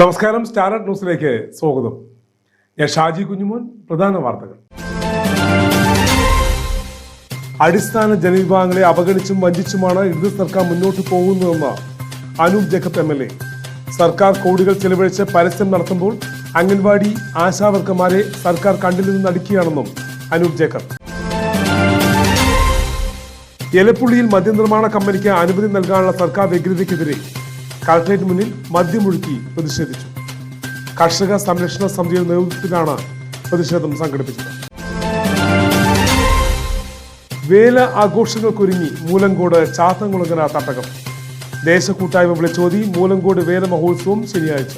നമസ്കാരം സ്റ്റാർട്ട് ന്യൂസിലേക്ക് സ്വാഗതം. ഞാൻ ഷാജി കുഞ്ഞുമോൻ പ്രധാന വാർത്തകൾ. അടിസ്ഥാന ജനവിഭാഗങ്ങളെ അവഗണിച്ചും വഞ്ചിച്ചുമാണ് ഇടതു സർക്കാർ മുന്നോട്ട് പോകുന്നതെന്ന് Anoop Jacob M L A. സർക്കാർ കോടികൾ ചെലവഴിച്ച് പരസ്യം നടത്തുമ്പോൾ അംഗൻവാടി ആശാവർക്കന്മാരെ സർക്കാർ കണ്ടിൽ നിന്ന് അടിക്കുകയാണെന്നും അനൂപ് ജേക്കബ്. എലപ്പുള്ളിയിൽ മദ്യനിർമ്മാണ കമ്പനിക്ക് അനുമതി നൽകാനുള്ള സർക്കാർ വ്യഗ്രതയ്ക്കെതിരെ കളക്ടറേറ്റ് മുന്നിൽ മദ്യമൊഴുക്കി പ്രതിഷേധിച്ചു. കർഷക സംരക്ഷണ സമിതിയുടെ നേതൃത്വത്തിലാണ് പ്രതിഷേധം സംഘടിപ്പിച്ചത്. വേല ആഘോഷങ്ങൾക്കൊരുങ്ങി മൂലങ്കോട് ചാത്തങ്കുളങ്ങര തട്ടകം. ദേശക്കൂട്ടായ്മ വിളിച്ചോതി മൂലങ്കോട് വേല മഹോത്സവം ശനിയാഴ്ച.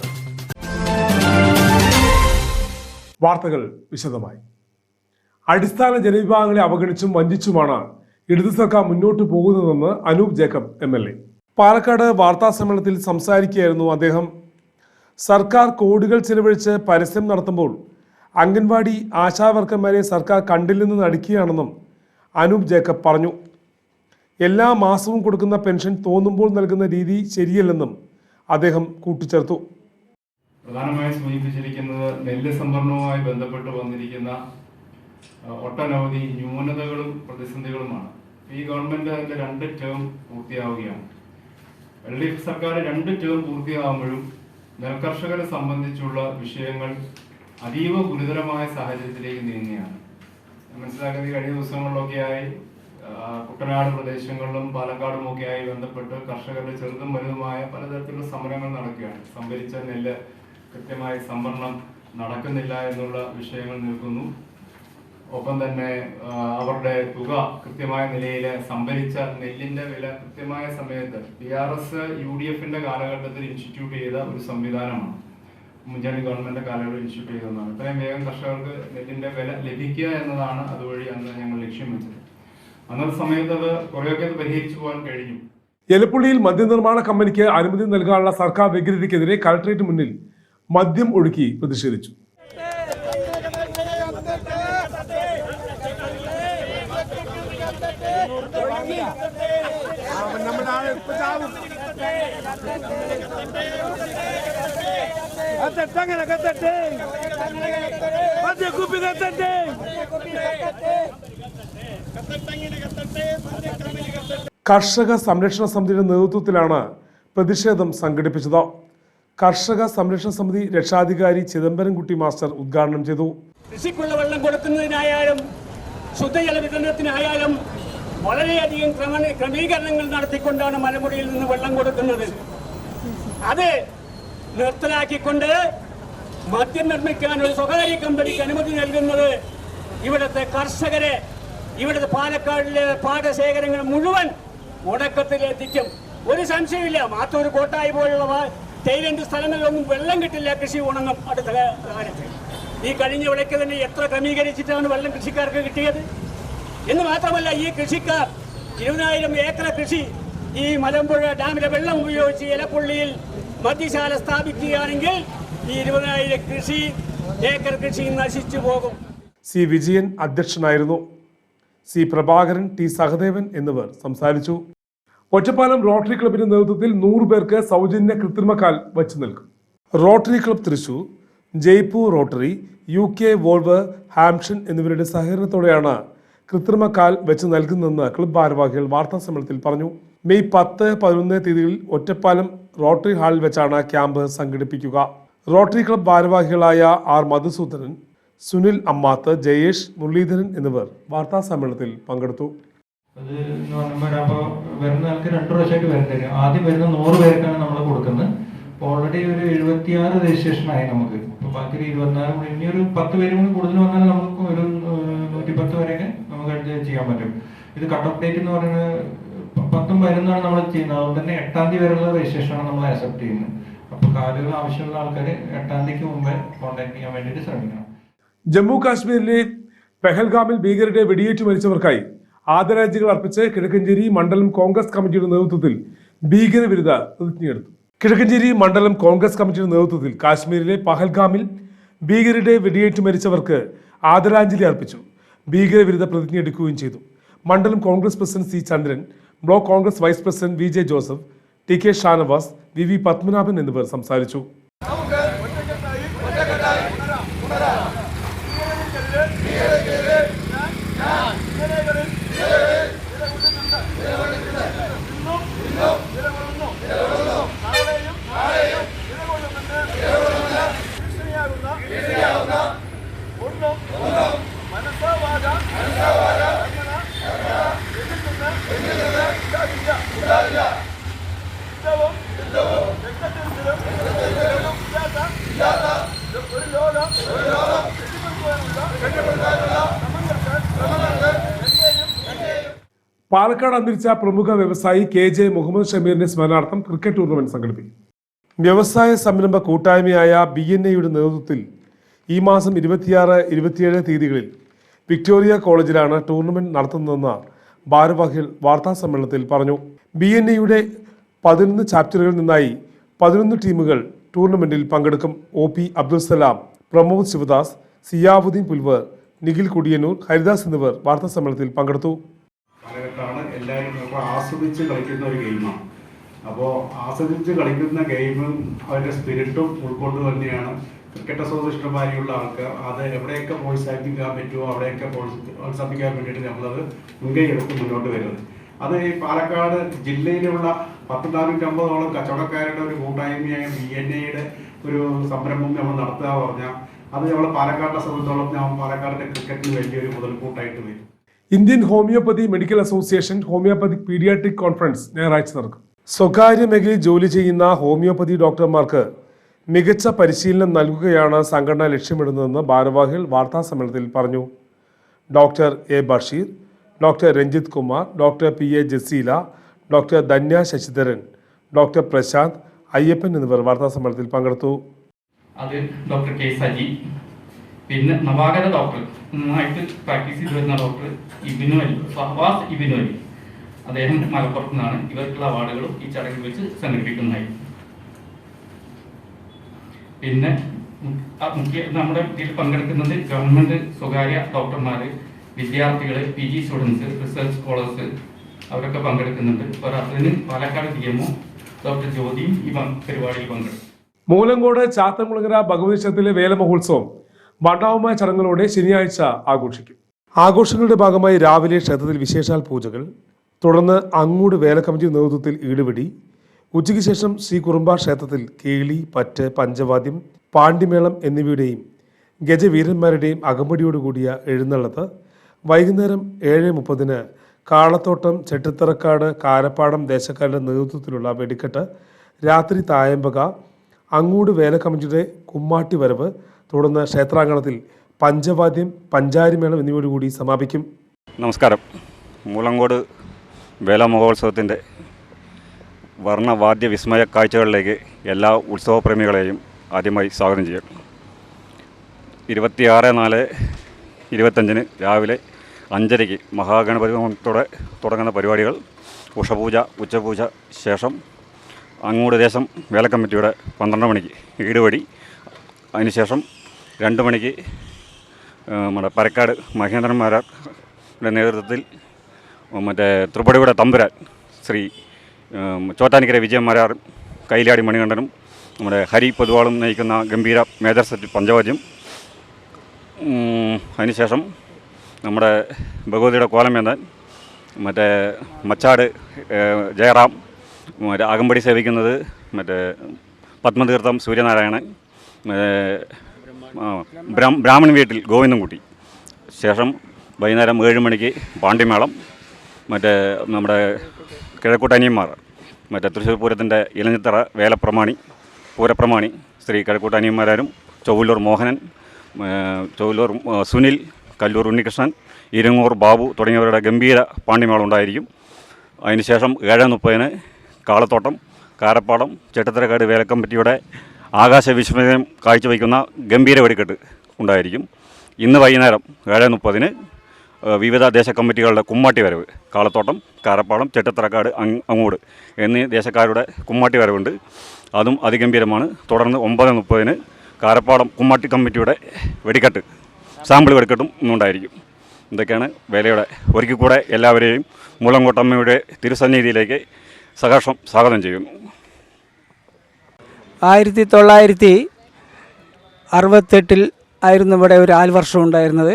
വാർത്തകൾ വിശദമായി. അടിസ്ഥാന ജനവിഭാഗങ്ങളെ അവഗണിച്ചും വഞ്ചിച്ചുമാണ് ഇടതു സർക്കാർ മുന്നോട്ട് പോകുന്നതെന്ന് Anoop Jacob M L A. Palakkad വാർത്താ സമ്മേളനത്തിൽ സംസാരിക്കുകയായിരുന്നു അദ്ദേഹം. സർക്കാർ കോടികൾ ചെലവഴിച്ച് പരസ്യം നടത്തുമ്പോൾ അംഗൻവാടി ആശാവർക്കന്മാരെ സർക്കാർ കണ്ടില്ലെന്ന് നടിക്കുകയാണെന്നും അനൂപ് ജേക്കബ് പറഞ്ഞു. എല്ലാ മാസവും കൊടുക്കുന്ന പെൻഷൻ തോന്നുമ്പോൾ നൽകുന്ന രീതി ശരിയല്ലെന്നും അദ്ദേഹം കൂട്ടിച്ചേർത്തു. പ്രധാനമായും സൂചിപ്പിച്ചിരിക്കുന്നത് നെല്ല് സംഭരണവുമായി ബന്ധപ്പെട്ട് വന്നിരിക്കുന്ന ഒട്ടനവധി ന്യൂനതകളും പ്രതിസന്ധികളുമാണ്. ഈ ഗവൺമെന്റ് അതിന്റെ രണ്ട് ടേം പൂർത്തിയാവുകയാണ്. എൽ ഡി എഫ് സർക്കാർ രണ്ട് ടേം പൂർത്തിയാകുമ്പോഴും നെൽകർഷകരെ സംബന്ധിച്ചുള്ള വിഷയങ്ങൾ അതീവ ഗുരുതരമായ സാഹചര്യത്തിലേക്ക് നീങ്ങുകയാണ്. ഞാൻ മനസ്സിലാക്കുന്നത് കഴിഞ്ഞ ദിവസങ്ങളിലൊക്കെയായി കുട്ടനാട് പ്രദേശങ്ങളിലും പാലക്കാടും ഒക്കെയായി ബന്ധപ്പെട്ട് കർഷകരുടെ ചെറുതും വലുതുമായ പലതരത്തിലുള്ള സമരങ്ങൾ നടക്കുകയാണ്. സംഭരിച്ച നെല്ല് കൃത്യമായി സംഭരണം നടക്കുന്നില്ല എന്നുള്ള വിഷയങ്ങൾ നിൽക്കുന്നു. ഒപ്പം തന്നെ അവരുടെ തുക കൃത്യമായ നിലയിൽ സംഭരിച്ച നെല്ലിന്റെ വില കൃത്യമായ സമയത്ത് B R S U D എഫിന്റെ കാലഘട്ടത്തിൽ ഇൻസ്റ്റിറ്റ്യൂട്ട് ചെയ്ത ഒരു സംവിധാനമാണ്. മുൻചാണ്ടി ഗവൺമെന്റ് കാലഘട്ടത്തിൽ ഇൻസ്റ്റിറ്റ്യൂട്ട് ചെയ്തതാണ് ഇത്രയും വേഗം കർഷകർക്ക് നെല്ലിന്റെ വില ലഭിക്കുക എന്നതാണ് അതുവഴി അന്ന് ഞങ്ങൾ ലക്ഷ്യം വെച്ചത്. അന്നത്തെ സമയത്ത് അത് കുറേയൊക്കെ അത് പരിഹരിച്ചു പോകാൻ കഴിഞ്ഞു. എലപ്പുള്ളിയിൽ മദ്യനിർമ്മാണ കമ്പനിക്ക് അനുമതി നൽകാനുള്ള സർക്കാർ വ്യഗ്രതയ്ക്കെതിരെ കളക്ടറേറ്റ് മുന്നിൽ മദ്യം ഒഴുക്കി പ്രതിഷേധിച്ചു. കർഷക സംരക്ഷണ സമിതിയുടെ നേതൃത്വത്തിലാണ് പ്രതിഷേധം സംഘടിപ്പിച്ചത്. കർഷക സംരക്ഷണ സമിതി രക്ഷാധികാരി ചിദംബരംകുട്ടി മാസ്റ്റർ ഉദ്ഘാടനം ചെയ്തു. കൃഷിക്കുള്ള വെള്ളം കൊടുക്കുന്നതിനായാലും ശുദ്ധജല വിതരണത്തിനായാലും വളരെയധികം ക്രമ ക്രമീകരണങ്ങൾ നടത്തിക്കൊണ്ടാണ് മലമുടിയിൽ നിന്ന് വെള്ളം കൊടുക്കുന്നത്. അത് നിർത്തലാക്കിക്കൊണ്ട് മദ്യം നിർമ്മിക്കാൻ ഒരു സ്വകാര്യ കമ്പനിക്ക് അനുമതി നൽകുന്നത് ഇവിടുത്തെ കർഷകരെ ഇവിടുത്തെ പാലക്കാടിലെ പാടശേഖരങ്ങൾ മുഴുവൻ ഉണക്കത്തിലെത്തിക്കും ഒരു സംശയമില്ല മാത്തൂർ കോട്ടായി പോലുള്ള തേയിലന്റെ സ്ഥലങ്ങളിലൊന്നും വെള്ളം കിട്ടില്ല. കൃഷി ഉണങ്ങും. അടുത്ത കാലത്ത്. ഈ കഴിഞ്ഞ വിളയ്ക്ക് തന്നെ എത്ര ക്രമീകരിച്ചിട്ടാണ് വെള്ളം കൃഷിക്കാർക്ക് കിട്ടിയത്? എന്ന് മാത്രമല്ല ഈ കൃഷിക്കാർ ഇരുപതിനായിരം ഏക്കർ കൃഷി ഈ മലമ്പുഴ ഡാമിലെ വെള്ളം ഉപയോഗിച്ച് ഇലപ്പുള്ളിയിൽ മദ്യശാല സ്ഥാപിക്കുകയാണെങ്കിൽ ഈ ഇരുപതിനായിരം കൃഷി ഏക്കർ കൃഷി നശിച്ചു പോകും. സി വിജയൻ അധ്യക്ഷനായിരുന്നു. സി പ്രഭാകരൻ ടി സഹദേവൻ എന്നിവർ സംസാരിച്ചു. ഒറ്റപ്പാലം റോട്ടറി ക്ലബിന്റെ നേതൃത്വത്തിൽ നൂറ് പേർക്ക് സൗജന്യ കൃത്രിമക്കാൽ വച്ചു നൽകും. Rotary Club Thrissur Jaipur Rotary U K Wolverhampton എന്നിവരുടെ സഹകരണത്തോടെയാണ് കൃത്രിമക്കാൽ വെച്ച് നൽകുന്നതെന്ന് ക്ലബ് ഭാരവാഹികൾ വാർത്താ സമ്മേളനത്തിൽ പറഞ്ഞു. മെയ് പത്ത് പതിനൊന്ന് തീയതികളിൽ ഒറ്റപ്പാലം റോട്ടറി ഹാളിൽ വെച്ചാണ് ക്യാമ്പ് സംഘടിപ്പിക്കുക. റോട്ടറി ക്ലബ് ഭാരവാഹികളായ ആർ മധുസൂദനൻ സുനിൽ അമ്മാത്ത് ജയേഷ് മുരളീധരൻ എന്നിവർ വാർത്താ സമ്മേളനത്തിൽ പങ്കെടുത്തു. അത് എന്ന് പറയുമ്പോൾ അപ്പോൾ വരുന്ന ആൾക്ക് രണ്ട് പ്രാവശ്യമായിട്ട് വരേണ്ടി ആദ്യം വരുന്ന നൂറ് പേർക്കാണ് നമ്മൾ കൊടുക്കുന്നത്. അപ്പോൾ ഓൾറെഡി ഒരു എഴുപത്തിയാറ് രജിസ്ട്രേഷൻ ആയി നമുക്ക്. അപ്പോൾ ബാക്കി ഇരുപത്തിനാല് ഇനി ഒരു പത്ത് പേരും കൂടി കൂടുതൽ വന്നാൽ ചെയ്യാൻ പറ്റും. ഇത് കട്ട് ഓഫ് ഡേറ്റ് എന്ന് പറയുന്നത് പത്തും പതിനൊന്നാണ് നമ്മൾ ചെയ്യുന്നത്. അതുകൊണ്ട് തന്നെ എട്ടാം തീയതി വരെയുള്ള രജിസ്ട്രേഷനാണ് നമ്മൾ അക്സെപ്റ്റ് ചെയ്യുന്നത്. അപ്പോൾ കാലുകൾ ആവശ്യമുള്ള ആൾക്കാർ എട്ടാം തീയതിക്ക് മുമ്പേ കോൺടാക്ട് ചെയ്യാൻ വേണ്ടിയിട്ട് ശ്രമിക്കണം. ജമ്മു കാശ്മീരിലെ പെഹൽഗാമിൽ ഭീകരരെ വെടിയേറ്റ് മരിച്ചവർക്കായി ആദരാജികൾ അർപ്പിച്ച് കിഴക്കഞ്ചേരി മണ്ഡലം കോൺഗ്രസ് കമ്മിറ്റിയുടെ നേതൃത്വത്തിൽ ഭീകരവിരുദ്ധ പ്രതിജ്ഞയെടുത്തു കിഴക്കഞ്ചേരി മണ്ഡലം കോൺഗ്രസ് കമ്മിറ്റിയുടെ നേതൃത്വത്തിൽ കാശ്മീരിലെ പഹൽഗാമിൽ ഭീകരരുടെ വെടിയേറ്റ് മരിച്ചവർക്ക് ആദരാഞ്ജലി അർപ്പിച്ചു. ഭീകരവിരുദ്ധ പ്രതിജ്ഞ എടുക്കുകയും ചെയ്തു. മണ്ഡലം Congress president C Chandran block Congress vice president V J Joseph T K Shanavas V V Padmanabhan എന്നിവർ സംസാരിച്ചു. പാലക്കാട് അന്തരിച്ച പ്രമുഖ വ്യവസായി കെ ജെ മുഹമ്മദ് ഷമീറിന്റെ സ്മരണാർത്ഥം ക്രിക്കറ്റ് ടൂർണമെന്റ് സംഘടിപ്പിക്കും. വ്യവസായ സംരംഭ കൂട്ടായ്മയായ ബി എൻ എയുടെ നേതൃത്വത്തിൽ ഈ മാസം ഇരുപത്തിയാറ് ഇരുപത്തിയേഴ് തീയതികളിൽ വിക്ടോറിയ കോളേജിലാണ് ടൂർണമെന്റ് നടത്തുന്നതെന്ന് ഭാരവാഹികൾ വാർത്താ സമ്മേളനത്തിൽ പറഞ്ഞു. ബി എൻ എയുടെ പതിനൊന്ന് ചാപ്റ്ററുകളിൽ നിന്നായി പതിനൊന്ന് ടീമുകൾ ടൂർണമെന്റിൽ പങ്കെടുക്കും. ഒ പി അബ്ദുൽ സലാം പ്രമോദ് ശിവദാസ് സിയാബുദ്ദീൻ പുൽവർ നിഖിൽ കുടിയന്നൂർ ഹരിദാസ് എന്നിവർ വാർത്താ സമ്മേളനത്തിൽ പങ്കെടുത്തു. ഇപ്പോൾ ആസ്വദിച്ച് കളിക്കുന്ന ഒരു ഗെയിമാണ് അപ്പോൾ ആസ്വദിച്ച് കളിക്കുന്ന ഗെയിമും അതിന്റെ സ്പിരിറ്റും ഉൾക്കൊണ്ട് തന്നെയാണ് ക്രിക്കറ്റ് അസോസിയേഷൻ മാതിരിയുള്ള ആൾക്കാർ അത് എവിടെയൊക്കെ പ്രോത്സാഹിപ്പിക്കാൻ പറ്റുമോ അവിടെയൊക്കെ പ്രോത്സ- പ്രോത്സാഹിപ്പിക്കാൻ വേണ്ടിയിട്ട് നമ്മളത് മുൻകൈ എടുത്ത് മുന്നോട്ട് വരുന്നത്. അത് ഈ പാലക്കാട് ജില്ലയിലുള്ള പത്ത് നാനൂറ്റമ്പതോളം കച്ചവടക്കാരുടെ ഒരു കൂട്ടായ്മയായ ബി എൻ എയുടെ ഒരു സംരംഭം നമ്മൾ നടത്തുക പറഞ്ഞാൽ അത് നമ്മളെ പാലക്കാടിനെ സംബന്ധിച്ചോളം ഞാൻ പാലക്കാടിന്റെ ക്രിക്കറ്റിന് വലിയൊരു മുതൽക്കൂട്ടായിട്ട് വരും. Indian homeopathy medical association homeopathic paediatric conference ഞായറാഴ്ച നടക്കും. സ്വകാര്യ മേഖലയിൽ ജോലി ചെയ്യുന്ന ഹോമിയോപ്പതി ഡോക്ടർമാർക്ക് മികച്ച പരിശീലനം നൽകുകയാണ് സംഘടന ലക്ഷ്യമിടുന്നതെന്ന് ഭാരവാഹികൾ വാർത്താ സമ്മേളനത്തിൽ പറഞ്ഞു. Doctor A Basheer doctor Ranjith Kumar doctor P A Jaseela doctor Dhanya Sasidharan doctor Prashanth Ayyappan എന്നിവർ വാർത്താ സമ്മേളനത്തിൽ പങ്കെടുത്തു. അത് ഡോക്ടർ കെ സജി പിന്നെ നവാഗത ഡോക്ടർ നന്നായിട്ട് പ്രാക്ടീസ് ചെയ്ത് വരുന്ന ഡോക്ടർ ഇബിനു അലി ഫഹവാസ് ഇബിനു അലി. അദ്ദേഹം മലപ്പുറത്ത് നിന്നാണ് ഇവർക്കുള്ള അവാർഡുകളും ഈ ചടങ്ങിൽ വെച്ച് സംഘടിപ്പിക്കുന്നതായി. പിന്നെ മുഖ്യ നമ്മുടെ ഇതിൽ പങ്കെടുക്കുന്നത് ഗവൺമെന്റ് സ്വകാര്യ ഡോക്ടർമാർ വിദ്യാർത്ഥികൾ P G students research scholars അവരൊക്കെ പങ്കെടുക്കുന്നുണ്ട്. അതിന് പാലക്കാട് ഡി എംഒ ഡോക്ടർ ജ്യോതിയും ഈ പരിപാടിയിൽ പങ്കെടുക്കും. മൂലങ്കോട് ചാത്തംകുളങ്ങര ഭഗവതി ക്ഷേത്രത്തിലെ വേലമഹോത്സവം വർണാവുമായ ചടങ്ങുകളോടെ ശനിയാഴ്ച ആഘോഷിക്കും. ആഘോഷങ്ങളുടെ ഭാഗമായി രാവിലെ ക്ഷേത്രത്തിൽ വിശേഷാൽ പൂജകൾ. തുടർന്ന് അങ്ങൂട് വേല കമ്മിറ്റി നേതൃത്വത്തിൽ ഈടുപിടി. ഉച്ചയ്ക്ക് ശേഷം ശ്രീ കുറുമ്പ ക്ഷേത്രത്തിൽ കേളി പറ്റ് പഞ്ചവാദ്യം പാണ്ഡിമേളം എന്നിവയുടെയും ഗജവീരന്മാരുടെയും അകമ്പടിയോടുകൂടിയ എഴുന്നള്ളത്ത് വൈകുന്നേരം ഏഴ് മുപ്പതിന് കാളത്തോട്ടം ചെട്ടിത്തറക്കാട് കാരപ്പാടം ദേശക്കാരുടെ നേതൃത്വത്തിലുള്ള വെടിക്കെട്ട് രാത്രി തായമ്പക അങ്ങൂട് വേല കമ്മിറ്റിയുടെ കുമ്മാട്ടി വരവ് തുടർന്ന് ക്ഷേത്രാങ്കണത്തിൽ പഞ്ചവാദ്യം പഞ്ചാരിമേളം എന്നിവയോടുകൂടി സമാപിക്കും. നമസ്കാരം. മൂലങ്കോട് വേല മഹോത്സവത്തിന്റെ വർണവാദ്യ വിസ്മയ കാഴ്ചകളിലേക്ക് എല്ലാ ഉത്സവപ്രേമികളെയും ആദ്യമായി സ്വാഗതം ചെയ്യാം. ഇരുപത്തിയാറ് നാല് ഇരുപത്തഞ്ചിന് രാവിലെ അഞ്ചരയ്ക്ക് മഹാഗണപതി തുടങ്ങുന്ന പരിപാടികൾ ഉഷപൂജ ഉച്ചപൂജ ശേഷം അങ്ങോട്ട് ദേശം വേല കമ്മിറ്റിയുടെ പന്ത്രണ്ട് മണിക്ക് ഈടുവഴി അതിനുശേഷം രണ്ട് മണിക്ക് നമ്മുടെ പരക്കാട് മഹേന്ദ്രന്മാരുടെ നേതൃത്വത്തിൽ മറ്റേ തൃപ്പടിയുടെ തമ്പുരാൻ ശ്രീ ചോറ്റാനിക്കര വിജയന്മാരാർ കൈലാടി മണികണ്ഠനും നമ്മുടെ ഹരി പൊതുവാളും നയിക്കുന്ന ഗംഭീര മേജർ സെറ്റ് പഞ്ചവാദ്യം. അതിനുശേഷം നമ്മുടെ ഭഗവതിയുടെ കോലം കോലമേന്താൻ മറ്റേ മച്ചാട് ജയറാം മറ്റേ അകമ്പടി സേവിക്കുന്നത് മറ്റേ പത്മതീർത്ഥം സൂര്യനാരായണൻ ബ്രാഹ്മൺ വീട്ടിൽ ഗോവിന്ദൻകുട്ടി. ശേഷം വൈകുന്നേരം ഏഴ് മണിക്ക് പാണ്ഡിമേളം മറ്റേ നമ്മുടെ കിഴക്കൂട്ടനിയന്മാർ മറ്റേ തൃശ്ശൂർ പൂരത്തിന്റെ ഇലഞ്ഞിത്തറ വേലപ്രമാണി പൂരപ്രമാണി ശ്രീ കിഴക്കൂട്ടനിയന്മാരും ചൊവ്വല്ലൂർ മോഹനൻ ചൊവ്വല്ലൂർ സുനിൽ കല്ലൂർ ഉണ്ണികൃഷ്ണൻ ഇരങ്ങൂർ ബാബു തുടങ്ങിയവരുടെ ഗംഭീര പാണ്ഡിമേളം ഉണ്ടായിരിക്കും. അതിനുശേഷം ഏഴ് മുപ്പതിന് കാളത്തോട്ടം കാരപ്പാടം ചെട്ടത്തരക്കാട് വേലക്കമ്പറ്റിയുടെ ആകാശ വിസ്മയം കാഴ്ചവെക്കുന്ന ഗംഭീര വെടിക്കെട്ട് ഉണ്ടായിരിക്കും. ഇന്ന് വൈകുന്നേരം ഏഴ് മുപ്പതിന് വിവിധ ദേശ കമ്മിറ്റികളുടെ കുമ്മാട്ടി വരവ് കാളത്തോട്ടം കാരപ്പാടം ചെട്ടത്തറക്കാട് അങ് അങ്ങോട് എന്നീ ദേശക്കാരുടെ കുമ്മാട്ടി വരവുണ്ട്. അതും അതിഗംഭീരമാണ്. തുടർന്ന് ഒമ്പത് മുപ്പതിന് കാരപ്പാടം കുമ്മാട്ടി കമ്മിറ്റിയുടെ വെടിക്കെട്ട് സാമ്പിൾ വെടിക്കെട്ടും ഇന്നുണ്ടായിരിക്കും. ഇതൊക്കെയാണ് വേലയുടെ ഒരിക്കൽ കൂടെ എല്ലാവരെയും മുളങ്കോട്ടമ്മയുടെ തിരുസന്നിധിയിലേക്ക് സഹർഷം സ്വാഗതം ചെയ്യുന്നു ആയിരത്തി തൊള്ളായിരത്തി അറുപത്തെട്ടിൽ ആയിരുന്നു ഇവിടെ ഒരു ആൽവർഷം ഉണ്ടായിരുന്നത്.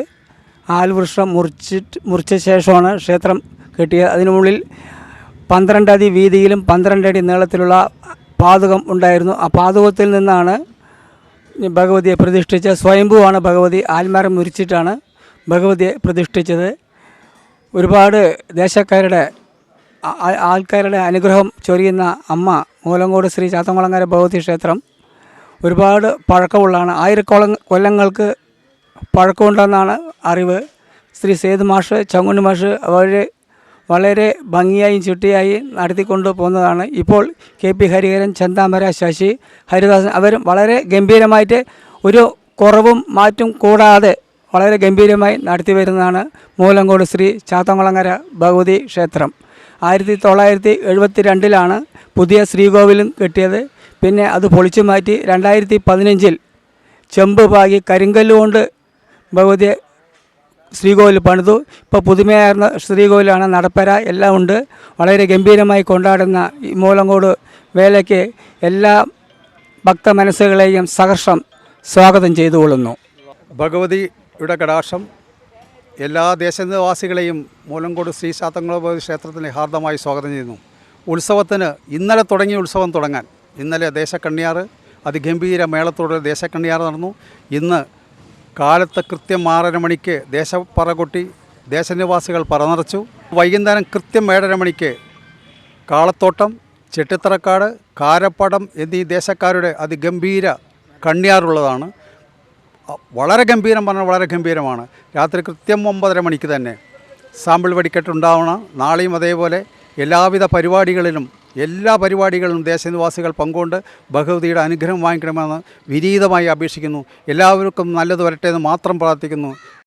ആൽവൃക്ഷം മുറിച്ചിട്ട് മുറിച്ച ശേഷമാണ് ക്ഷേത്രം കെട്ടിയത്. അതിനുള്ളിൽ പന്ത്രണ്ട് അടി വീതിയിലും പന്ത്രണ്ട് അടി നീളത്തിലുള്ള പാതകം ഉണ്ടായിരുന്നു. ആ പാതകത്തിൽ നിന്നാണ് ഭഗവതിയെ പ്രതിഷ്ഠിച്ച സ്വയംഭുവാണ് ഭഗവതി. ആൽമരം മുരിച്ചിട്ടാണ് ഭഗവതിയെ പ്രതിഷ്ഠിച്ചത്. ഒരുപാട് ദേശക്കാരുടെ ആൾക്കാരുടെ അനുഗ്രഹം ചൊരിയുന്ന അമ്മ മൂലങ്കോട് ശ്രീ ചാത്തംകുളങ്ങര ഭഗവതി ക്ഷേത്രം ഒരുപാട് പഴക്കമുള്ളതാണ്. ആയിരക്കോളം കൊല്ലങ്ങൾക്ക് പഴക്കമുണ്ടെന്നാണ് അറിവ്. ശ്രീ സേതു മാഷ് ചങ്ങുണ്ണി മാഷ് അവർ വളരെ ഭംഗിയായും ചിട്ടയായി നടത്തിക്കൊണ്ട് പോകുന്നതാണ് ഇപ്പോൾ കെ പി ഹരിഹരൻ ചന്താമര ശശി ഹരിദാസൻ അവരും വളരെ ഗംഭീരമായിട്ട് ഒരു കുറവും മാറ്റും കൂടാതെ വളരെ ഗംഭീരമായി നടത്തി വരുന്നതാണ് മൂലങ്കോട് ശ്രീ ചാത്തങ്കുളങ്ങര ഭഗവതി ക്ഷേത്രം. ആയിരത്തി തൊള്ളായിരത്തി എഴുപത്തി രണ്ടിലാണ് പുതിയ ശ്രീകോവിലും കെട്ടിയത്. പിന്നെ അത് പൊളിച്ചു മാറ്റി രണ്ടായിരത്തി പതിനഞ്ചിൽ ചെമ്പ് പാകി കരിങ്കല്ല് കൊണ്ട് ഭഗവതിയെ ശ്രീകോവിൽ പണിതു. ഇപ്പോൾ പുതുമയായിരുന്ന ശ്രീകോവിലാണ് നടപ്പര എല്ലാം ഉണ്ട്. വളരെ ഗംഭീരമായി കൊണ്ടാടുന്ന ഈ മൂലങ്കോട് വേലയ്ക്ക് എല്ലാ ഭക്ത മനസ്സുകളെയും സഹർഷം സ്വാഗതം ചെയ്തുകൊള്ളുന്നു. ഭഗവതിയുടെ കടാക്ഷം എല്ലാ ദേശനിവാസികളെയും മൂലങ്കോട് ശ്രീ ശാത്തങ്കുളഭഗവതി ക്ഷേത്രത്തിന് ഹാർദമായി സ്വാഗതം ചെയ്യുന്നു. ഉത്സവത്തിന് ഇന്നലെ തുടങ്ങിയ ഉത്സവം തുടങ്ങാൻ. ഇന്നലെ ദേശക്കണ്ണിയാർ അതിഗംഭീര മേളത്തോടെ ദേശക്കണ്ണിയാർ നടന്നു. ഇന്ന് കാലത്ത് കൃത്യം ആറര മണിക്ക് ദേശപ്പറ കൊട്ടി ദേശനിവാസികൾ പറനിറച്ചു വൈകുന്നേരം കൃത്യം ഏഴര മണിക്ക് കാളത്തോട്ടം ചെട്ടിത്തറക്കാട് കാരപ്പടം എന്നീ ദേശക്കാരുടെ അതിഗംഭീര കണ്ണിയാറുള്ളതാണ് വളരെ ഗംഭീരം പറഞ്ഞാൽ വളരെ ഗംഭീരമാണ്. രാത്രി കൃത്യം ഒമ്പതര മണിക്ക് തന്നെ സാമ്പിൾ വെടിക്കെട്ടുണ്ടാവണം. നാളെയും അതേപോലെ എല്ലാവിധ പരിപാടികളിലും എല്ലാ പരിപാടികളിലും ദേശനിവാസികൾ പങ്കുകൊണ്ട് ഭഗവതിയുടെ അനുഗ്രഹം വാങ്ങിക്കണമെന്ന് വിനീതമായി അപേക്ഷിക്കുന്നു. എല്ലാവർക്കും നല്ലത് വരട്ടെ എന്ന് മാത്രം പ്രാർത്ഥിക്കുന്നു.